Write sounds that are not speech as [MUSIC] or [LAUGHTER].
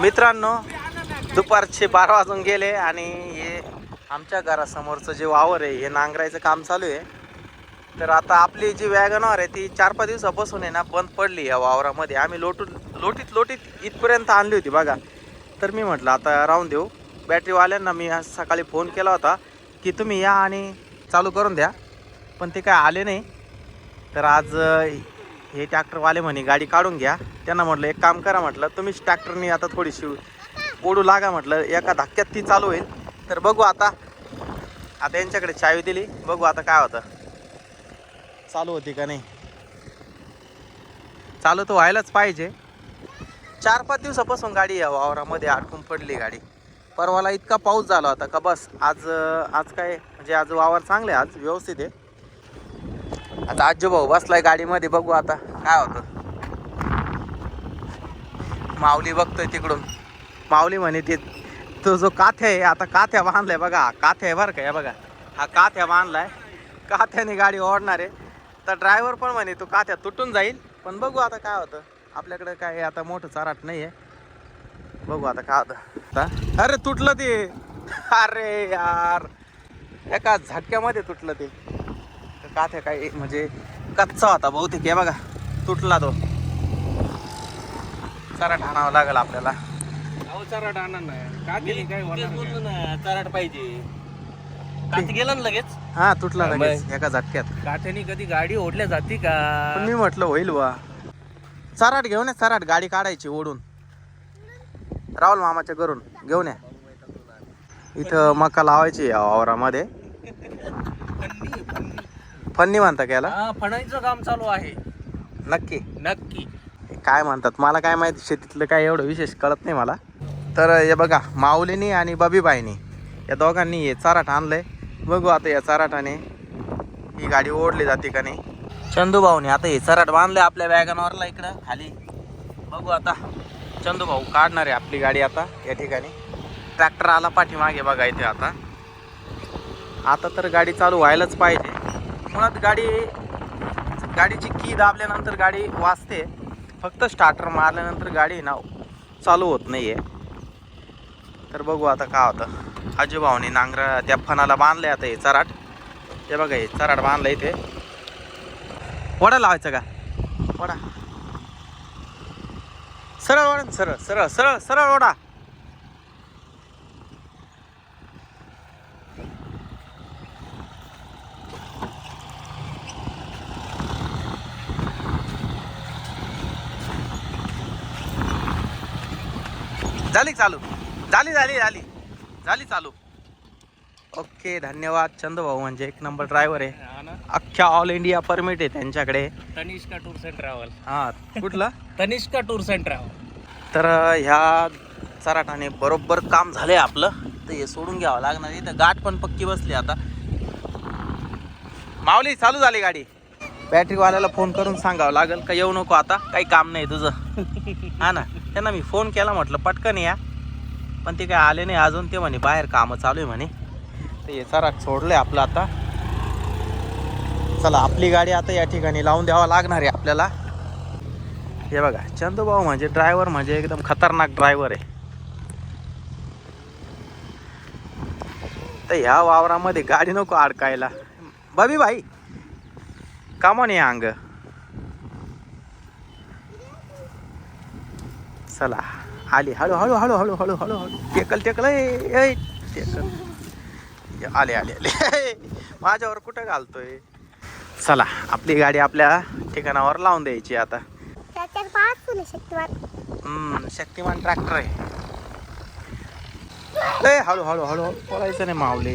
मित्रांनो दुपारचे बारा वाजून गेले आणि हे आमच्या घरासमोरचं जे वावर आहे हे नांगरायचं काम चालू आहे. तर आता आपली जी वॅगनवर आहे ती चार पाच दिवसापासून आहे ना बंद पडली या वावरामध्ये. आम्ही लोटून लोटीत लोटीत इथपर्यंत आणली होती बघा. तर मी म्हटलं आता राहून देऊ. बॅटरीवाल्यांना मी आज सकाळी फोन केला होता की तुम्ही या आणि चालू करून द्या. पण ते काय आले नाही. तर आज हे ट्रॅक्टरवाले म्हणे गाडी काढून घ्या. त्यांना म्हटलं एक काम करा म्हटलं तुम्हीच ट्रॅक्टरने आता थोडीशी ओढू लागा म्हटलं एका धक्क्यात ती चालू होईल. तर बघू आता. आता यांच्याकडे चावी दिली. बघू आता काय होतं. चालू होती का नाही? चालू तर व्हायलाच पाहिजे. चार पाच दिवसापासून गाडी या वावरामध्ये अडकून पडली गाडी. परवाला इतका पाऊस झाला होता का बस. आज आज काय म्हणजे आज वावर चांगले आहे आज व्यवस्थित आहे. आता आजो भाऊ बसलाय गाडीमध्ये बघू आता काय होतं. माऊली बघतोय तिकडून. माऊली म्हणे ते तो जो काथ्या आहे आता काथ्या बांधलाय बघा. हा काथ्या आहे बरं का या बघा. हा काथ्या बांधलाय. काथ्याने गाडी ओढणार आहे. तर ड्रायव्हर पण म्हणे तो काथ्या तुटून जाईल. पण बघू आता काय होतं. आपल्याकडे काय आता मोठं चाराट नाही आहे. बघू आता काय होतं. आता अरे तुटलं ते. अरे यार. एका झटक्यामध्ये तुटलं ते. काथ्या काय? म्हणजे कच्चा होता बहुतेक हे बघा तुटला तो. चाराट आणावं लागेल आपल्याला. अहो चराट आणा ना का मी केली काय होणार नाही. ना चराट पाहिजे. कात गेला ना लगेच? हा तुटला लगेच एका झटक्यात. काठ्याने कधी गाडी ओढल्या जाती का? पण मी म्हटलं होईल वा चराट घेऊन या चराट गाडी काढायची ओढून. राहुल मामाच्या घरून घेऊन या. इथं मका लावायची या वावरामध्ये. फन्नी म्हणता का याला? हा फणायचं काम चालू आहे. नक्की. नक्की. काय म्हणतात? मला काय माहिती शेतीतलं काय एवढं विशेष कळत नाही मला. तर हे बघा माऊलीनी आणि बबीबाईनी या दोघांनी हे चाराट आणलंय. बघू आता या चाराटाने ही गाडी ओढली जाते का नाही. चंदूभाऊने आता हे चाराट बांधलंय आपल्या वॅगनवरला इकडं खाली. बघू आता. चंदूभाऊ काढणार आहे आपली गाडी आता या ठिकाणी. ट्रॅक्टर आला पाठीमागे बघा इथे आता. आता तर गाडी चालू व्हायलाच पाहिजे. मुळात गाडी गाडीची की दाबल्यानंतर गाडी वाजते. फक्त स्टार्टर मारल्यानंतर गाडी ना चालू होत नाही आहे तर बघू आता काय होतं. आजूभाऊने नांगरा त्या फणाला बांधलं आता हे चराट. ते बघा हे चराट बांधलं इथे. वडा लावायचा का? वडा. सरळ वडा सरळ सरळ सरळ सरळ वडा. झाली चालू. झाली झाली झाली. झाली चालू. ओके धन्यवाद. चंदभाऊ म्हणजे एक नंबर ड्रायव्हर आहे. हा ना. अख्ख्या ऑल इंडिया परमिट आहे त्यांच्याकडे. तनिष्का टूर्स अँड ट्रॅव्हल हा कुठलं? [LAUGHS] तनिष्का टूर्स अँड ट्रॅव्हल तर ह्या चराटाने बरोबर काम झालंय आपलं. तर हे सोडून घ्यावं लागणार इथं गाठ पण पक्की बसली आता. माऊली चालू झाली गाडी. बॅटरीवाल्याला फोन करून सांगावं लागेल का? येऊ नको आता. काही काम नाही तुझं. [LAUGHS] हा ना. त्यांना मी फोन केला म्हटलं पटकन या. पण ते काय आले नाही अजून ते म्हणे बाहेर कामं चालू आहे म्हणे. तर हे चराट सोडलं आपलं आता. चला आपली गाडी आता या ठिकाणी लावून द्यावा लागणार आहे आपल्याला. हे बघा चंदूभाऊ म्हणजे ड्रायव्हर म्हणजे एकदम खतरनाक ड्रायव्हर आहे. तर ह्या वावरामध्ये गाडी नको अडकायला. बबी भाई कामon या अंग. चला. आली. हळू हळू हळू हळू हळू हळू हळू. टेकल टेकल ए, टेकल. आले आले आले. माझ्यावर कुठं घालतोय? चला आपली गाडी आपल्या ठिकाणावर लावून द्यायची आता. शक्तिमान. ट्रॅक्टर आहे. हळू हळू हळू. पळायचं नाही मावले